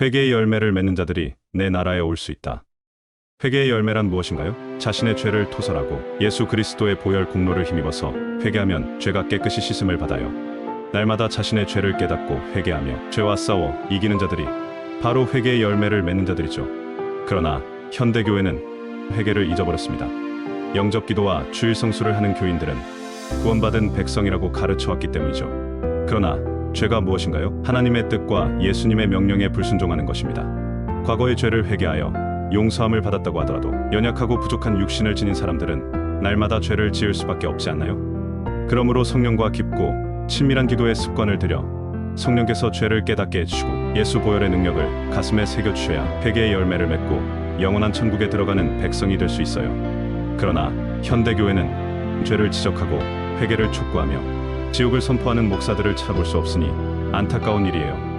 회개의 열매를 맺는 자들이 내 나라에 올 수 있다. 회개의 열매란 무엇인가요? 자신의 죄를 토설하고 예수 그리스도의 보혈 공로를 힘입어서 회개하면 죄가 깨끗이 씻음을 받아요. 날마다 자신의 죄를 깨닫고 회개하며 죄와 싸워 이기는 자들이 바로 회개의 열매를 맺는 자들이죠. 그러나 현대 교회는 회개를 잊어버렸습니다. 영접 기도와 주일 성수를 하는 교인들은 구원받은 백성이라고 가르쳐 왔기 때문이죠. 그러나 죄가 무엇인가요? 하나님의 뜻과 예수님의 명령에 불순종하는 것입니다. 과거의 죄를 회개하여 용서함을 받았다고 하더라도 연약하고 부족한 육신을 지닌 사람들은 날마다 죄를 지을 수밖에 없지 않나요? 그러므로 성령과 깊고 친밀한 기도의 습관을 들여 성령께서 죄를 깨닫게 해주시고 예수 보혈의 능력을 가슴에 새겨 주셔야 회개의 열매를 맺고 영원한 천국에 들어가는 백성이 될 수 있어요. 그러나 현대 교회는 죄를 지적하고 회개를 촉구하며 지옥을 선포하는 목사들을 찾아볼 수 없으니 안타까운 일이에요.